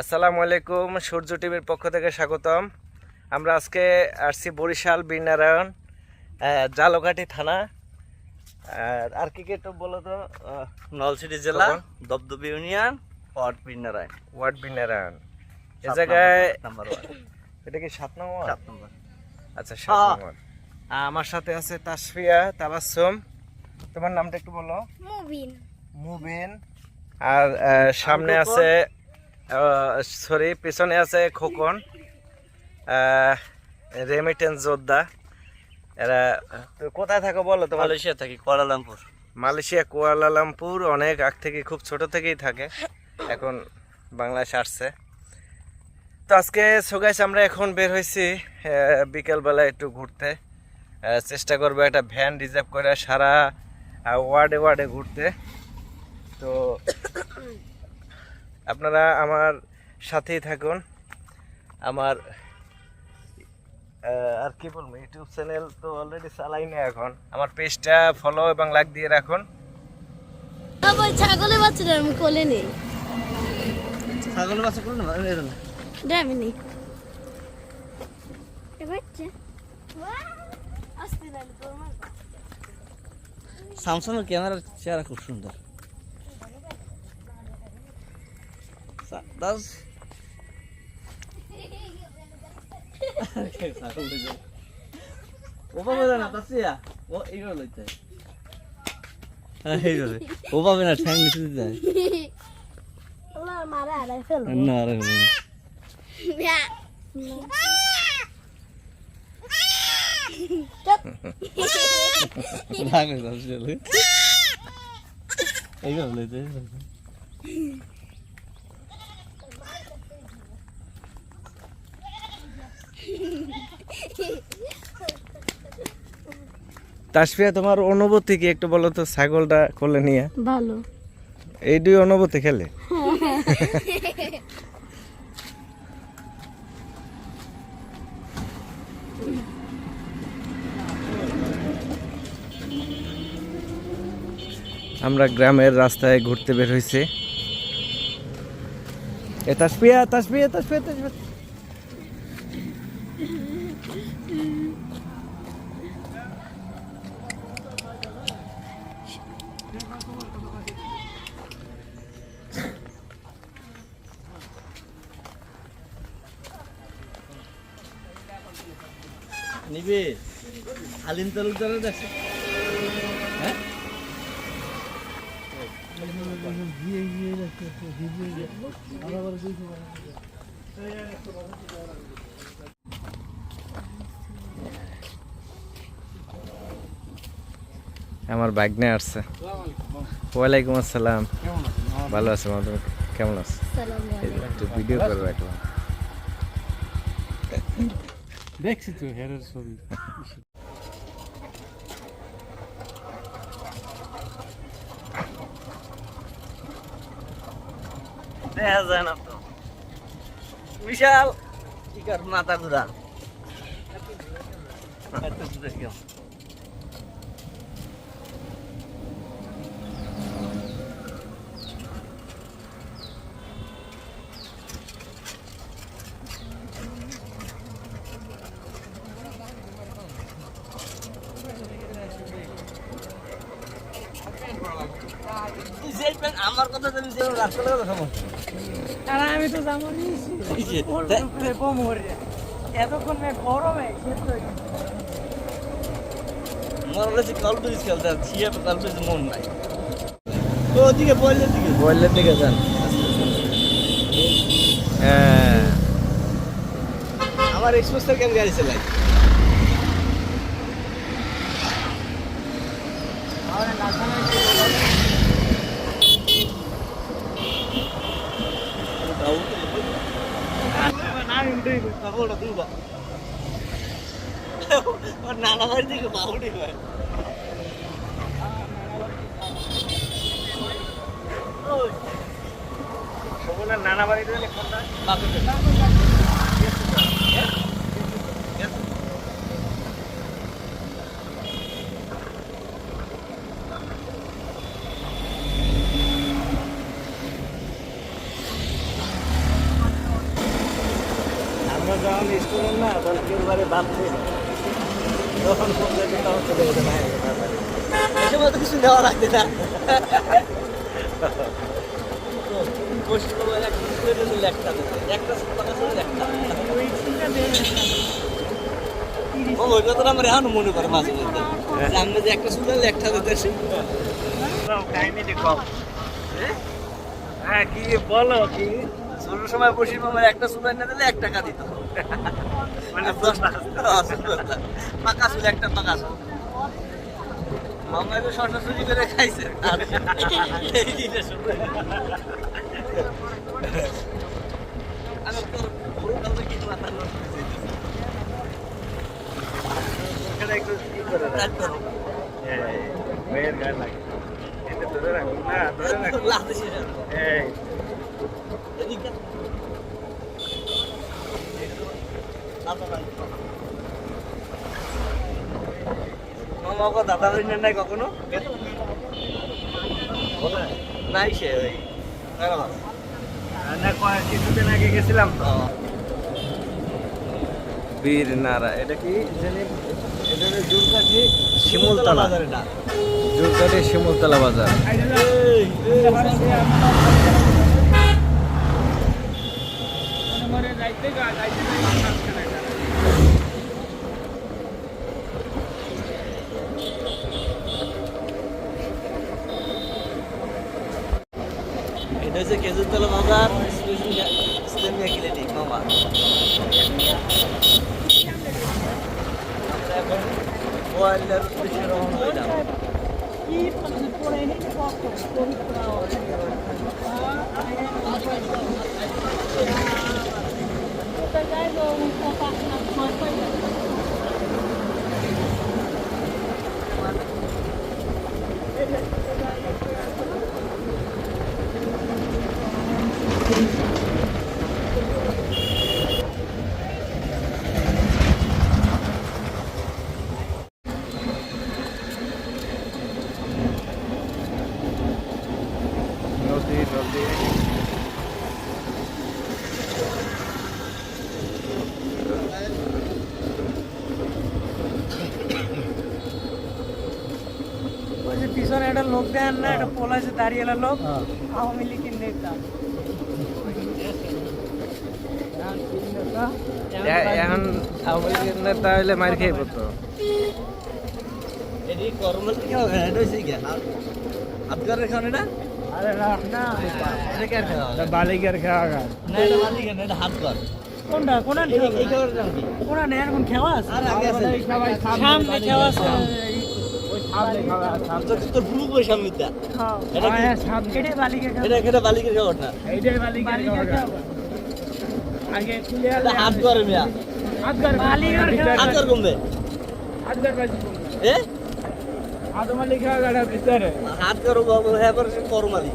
আসসালামু আলাইকুম সূর্য টিভির পক্ষ থেকে স্বাগতম। আমরা আজকে আসছি বরিশাল বীরনারায়ণ জালকাঠি থানা। আর কি কি বলো তো? আহ, নলছিটি জেলা তখন? Union ward Pinnaray ward Birnarayan. এ জায়গায় এটা কি সাত নম্বর সাত নম্বর। আচ্ছা সাত। নম্বর। আমার সাথে আছে তাসফিয়া তাবাসসুম। তোমার নামটা একটু বলো। মুবিন। মুবিন। আর সামনে আছে সরি পিছনে আছে খোকন রেমিটেন্স যোদ্ধা। এরা তো কোথায় থাকো বলো তো মালয়েশিয়া থাকি কুয়ালালামপুর। মালয়েশিয়া কুয়ালালামপুর অনেক আগ থেকে খুব ছোট থেকেই থাকে এখন বাংলাদেশ আসছে। তো আজকে সোগাইস আমরা এখন বের হয়েছি বিকেলবেলা একটু ঘুরতে। চেষ্টা করব একটা ভ্যান রিজার্ভ করে সারা ওয়ার্ডে ওয়ার্ডে ঘুরতে। তো আপনারা আমার সাথেই থাকুন। আমার আর কি বলব ইউটিউব চ্যানেল তো অলরেডি চালাই না এখন। আমার পেজটা ফলো এবং লাইক দিয়ে রাখুন। ছাগলের বাচ্চাটা আমি কোলে নেই। ছাগলের বাচ্চা করুন না এটা আমি নেই। এ বাচ্চা। আসতে না তোর মা স্যামসাং এর ক্যামেরার চেহারা খুব সুন্দর। দাস ও পাবে না তাসিয়া ও এইগুলো লইতে হ্যাঁ এইগুলো ও পাবে না ঠ্যাং নিচে দিতে হয় আল্লাহ মারা আরে না আরে না। ব্যা রাগ হয়ে যাচ্ছে চলে এইগুলো লইতে তাসফিয়া তোমার অনুভূতি কি একটু বলো তো ছাগলটা কোলে নিয়ে? ভালো। এই দুই অনুভূতি খেলে? আমরা গ্রামের রাস্তায় ঘুরতে বের হয়েছি। এ তাসফিয়া তাসফিয়া তাসফিয়া তাসফিয়া। নিবি? আলিম তালুকদারের দেখছে হ্যাঁ? আমার বাইক নিয়ে আসছে। ওয়ালাইকুম আসসালাম। ভালো আছে মা কেমন আছো? একটু ভিডিও করব একটু দেখছি তো হেরের ছবি। দেখা যায় না তো। বিশাল। কি কর মাথা ঘুরা এত দূরে গেল। আমার কথা জানি যে রাস্তার কথা সমস্যা আর আমি তো যাব এতক্ষণ গরমে খেলতে মন নাই। ওদিকে দিকে। দিকে যান। হ্যাঁ। আমার এক্সপ্রেসের কেন গাড়ি চালাই নানা বাড়ি থেকে বাউন্ডারি হয় নানা বাড়িতে কোনটা করেন না তখন একেবারে ভাবছে যখন ফোন করবে তখন চলে গেছে না এসব তো কিছু দেওয়া লাগবে না পশ্চিমবঙ্গের একটা স্কুলের জন্য একটা টাকা ছিল একটা ওই কথাটা আমার এখন মনে করে মাঝে মধ্যে আমরা যে একটা স্কুলের একটা দিতে সেই হ্যাঁ কি বলো কি ছোট সময় পশ্চিমবঙ্গের একটা স্কুলের না দিলে এক টাকা দিত মানে দশ টাকা পাকা চুল একটা পাকা চুল মামা তো সরাসরি করে খাইছে। আর এই দিনে শুনে। আমি তো পুরো কাউকে কিছু মাথা নষ্ট করে দিয়েছি। এটা একটু কি করে রাখ। রাখতো না। এই, মেয়ের গায়ে লাগে এটা ধরে নাই। দাদা কখনো? নাই সে কিছুদিন আগে গেছিলাম তো। ও, বীর নারা এটা কি? শিমুলতলা। বাজারে শিমুলতলা যাইতে যাইতে যাইতে মাঝখানে একটা। এটা হচ্ছে খেজুরতলা বাজার স্পেশাল ইসলামিয়া ক্লিনিক মামা আমরা এখন গোয়ালিয়ার উদ্দেশ্যে রওনা হইলাম কি পছন্দ করে নি কত পবিত্র কোথায় যাই গো কথা না কই নদী নদী ওই যে পিছনে একটা লোক দেন না একটা পোলাইছে দাঁড়িয়ে লোক আওয়ামী লীগের নেতা। এখন আওয়ামী লীগের নেতা হইলে মার খেয়ে পড়তো। এটি কর্মল থেকে হবে এটা কি আবগারের খাওয়ানো এটা আরে রাখ না। এটা কে খাওয়া বালিকার খাওয়া না এটা মালিক না এটা হাত কর কোনটা কোনটা? এই এই খাবারের দাম কি কোনটা নেই এখন খেওয়া আছে? আর আগে আছে। সামনে খেওয়া আছে। হাত করে করমালি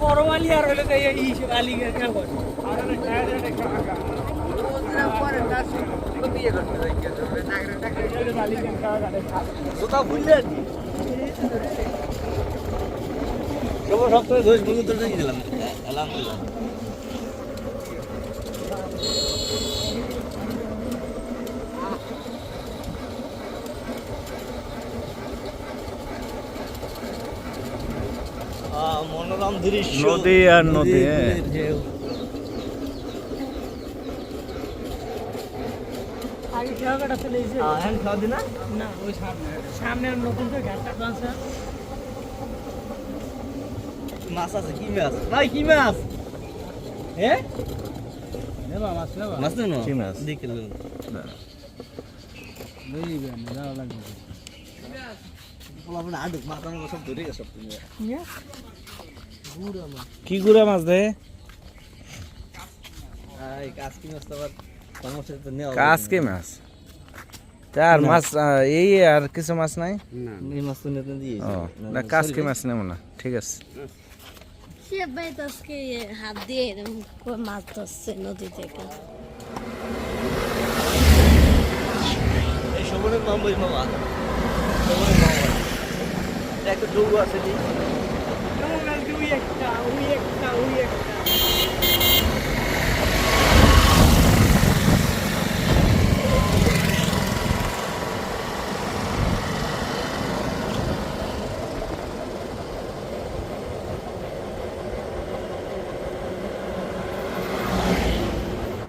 পরমালি আর হলে জুতা ভুললে আর সপ্তাহে দোষ বন্ধু তোর দিলাম। আলহামদুলিল্লাহ। আহ, মনোরম দৃশ্য। নদী আর নদী, হ্যাঁ। নদীর ঢেউ। আগে খাওয়া গাড়া চলে এসে আহ, এখন খাওয়া দিনা না ওই সামনে সামনে আর নতুন তো ঘাটটা বাঁচা মাছ আছে কি মাছ? ভাই কি মাছ? হ্যাঁ মাছ মাছ কি মাছ? দেখে কি গুড়া মাছ দেয় এই কাজ কি মাছ তো আবার সমস্যা তো নেওয়া কাজ কি মাছ? তার মাছ এই আর কিছু মাছ নাই? মাছ দিয়ে ও না কাজ কি মাছ নেব না ঠিক আছে। হাত দিয়ে মাছ ধরছে নদী থেকে। সবনের মাম মামা সবনের মামা এটা একটা ডুবু আছে নি? একটা ওই একটা ওই একটা।